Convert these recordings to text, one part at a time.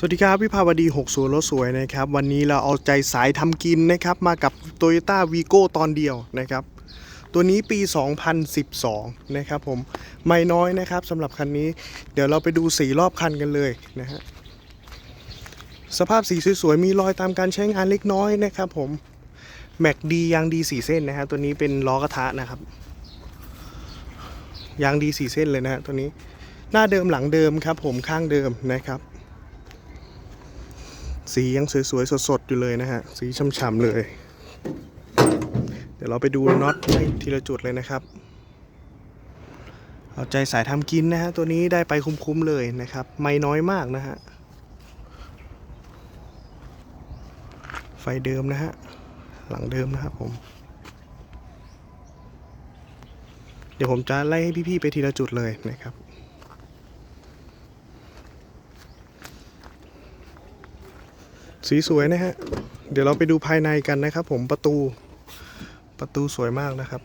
สวัสดีครับวิภาวดี 60 รถสวยนะครับ วันนี้เราเอาใจสายทำกินนะครับ มากับ Toyota Vigo ตอนเดียวนะครับ ตัวนี้ปี 2012 นะครับผมไม่น้อยนะครับสำหรับคันนี้ เดี๋ยวเราไปดูสีรอบคันกันเลยนะฮะสภาพสีสวยๆ มีรอยตามการใช้งานเล็กน้อยนะครับผมแม็กดียางดีสีเส้นนะฮะตัวนี้เป็นล้อกระทะนะครับยางดีสีเส้นเลยนะฮะตัวนี้หน้าเดิมหลังเดิมครับผมข้างเดิมนะครับ สียังสวยๆ สดๆ อยู่เลยนะฮะ สีช่ำๆเลย เดี๋ยวเราไปดูน็อตให้ทีละจุดเลยนะครับ เอาใจสายทำกินนะฮะ ตัวนี้ได้ไปคุ้มๆเลยนะครับ ไม่น้อยมากนะฮะ ไฟเดิมนะฮะ หลังเดิมนะครับผม เดี๋ยวผมจะไล่ให้พี่ๆไปทีละจุดเลยนะครับ สีสวยนะฮะ เดี๋ยวเราไปดูภายในกันนะครับ ผมประตูประตูสวยมากนะครับ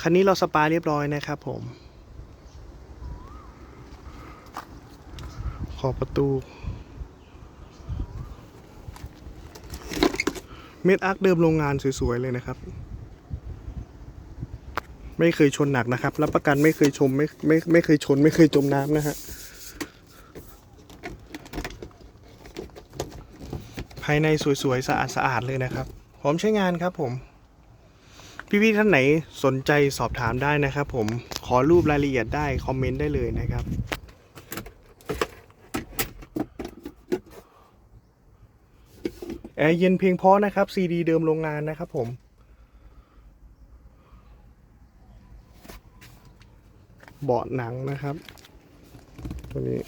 คันนี้เราสปาเรียบร้อยนะครับผม ขอบประตู เม็ดอาร์คเดิมโรงงานสวยๆเลยนะครับ ไม่เคยชนหนักนะครับ รับประกันไม่เคยชมไม่ไม่ไม่เคยชนไม่เคยจมน้ำนะฮะ ภายในสวยๆสะอาดสะอาดๆเลยนะครับ พร้อมใช้งานครับผม พี่ๆท่านไหนสนใจสอบถามได้นะครับผม ขอรูปรายละเอียดได้ คอมเมนต์ได้เลยนะครับ แอร์เย็นเพียงพอนะครับ CD เดิมโรงงานนะครับผมเบาะหนังนะครับ ตัวนี้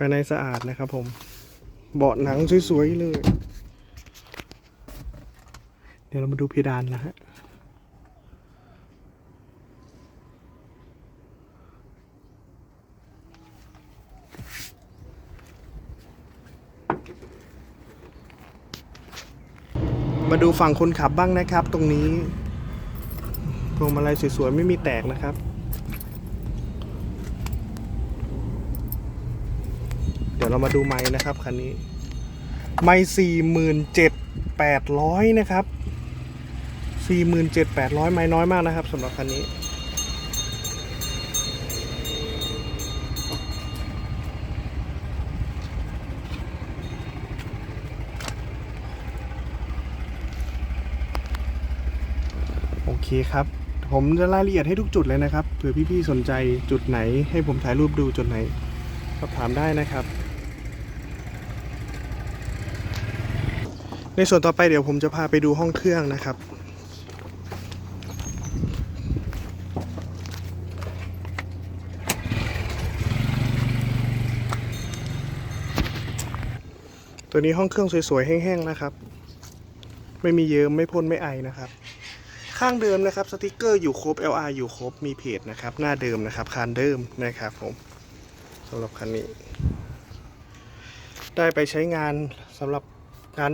ภายในสะอาดนะครับผมเบาะหนังสวยๆเลย เดี๋ยวเรามาดูเพดานนะฮะมาดูฝั่งคนขับบ้างนะครับ ตรงนี้พวงมาลัยสวยๆ ไม่มีแตกนะครับ เดี๋ ยวเรามาดูไม้นะครับคันนี้ ไม้สี่หมื่นเจ็ดแปดร้อยนะครับสี่หมื่นเจ็ดแปดร้อยไม้น้อยมากนะครับสำหรับคันนี้โอเคครับ ผมจะรายละเอียดให้ทุกจุดเลยนะครับเผื่อพี่ๆสนใจจุดไหนให้ผมถ่ายรูปดูจุดไหนสอบถามได้นะครับ ในส่วนต่อไปเดี๋ยวผมจะพาไปดูห้องเครื่องนะครับ ตัวนี้ห้องเครื่องสวยๆแห้งๆนะครับ ไม่มีเยิ้มไม่พ่นไม่ไอนะครับ ข้างเดิมนะครับสติกเกอร์อยู่ครบ LR อยู่ครบมีเพจนะครับ หน้าเดิมนะครับคานเดิมนะครับผมสำหรับคันนี้ ได้ไปใช้งานสำหรับงาน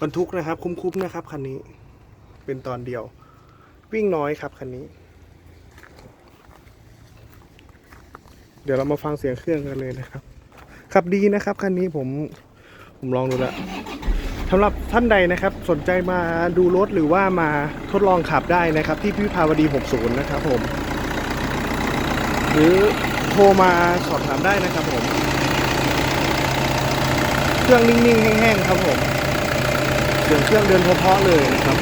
บรรทุกนะครับ คุ้มๆนะครับคันนี้ เป็นตอนเดียว วิ่งน้อยครับคันนี้ เดี๋ยวเรามาฟังเสียงเครื่องกันเลยนะครับขับดีนะครับคันนี้ผมผมลองดูแล้วสำหรับท่านใดนะครับ สนใจมาดูรถหรือว่ามาทดลองขับได้นะครับ ที่พิพาวดี 60 นะครับผม หรือโทรมาสอบถามได้นะครับผม เครื่องนิ่งๆ แห้งๆ ครับผม เสียงเครื่องเดินเพาะๆเลยนะครับ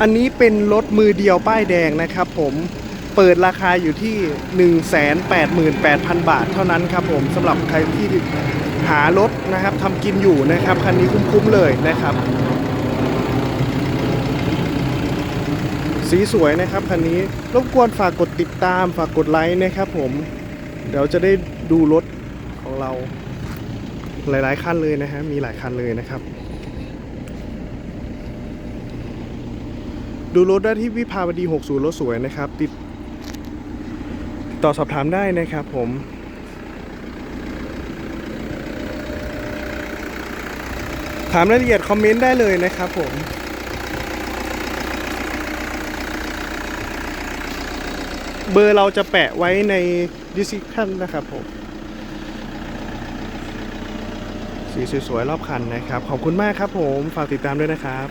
อันนี้เป็นรถมือเดียวป้ายแดงนะครับผมเปิดราคาอยู่ที่ 188,000 บาทเท่านั้นครับผมสำหรับใครที่หารถนะครับทำกินอยู่นะครับคันนี้คุ้มๆเลยนะครับ สีสวยนะครับคันนี้รบกวนฝากกดติดตามฝากกดไลค์นะครับผม เดี๋ยวจะได้ดูรถของเราหลายๆคันเลยนะฮะ มีหลายคันเลยนะครับ ดูรถได้ที่วิภาวดี 60 รถสวยนะครับ ติดต่อสอบถามได้นะครับผมถามรายละเอียดคอมเมนต์ได้เลยนะครับผม เบอร์เราจะแปะไว้ใน description นะครับผมสีสวยๆรอบคันนะครับ ขอบคุณมากครับผม ฝากติดตามด้วยนะครับ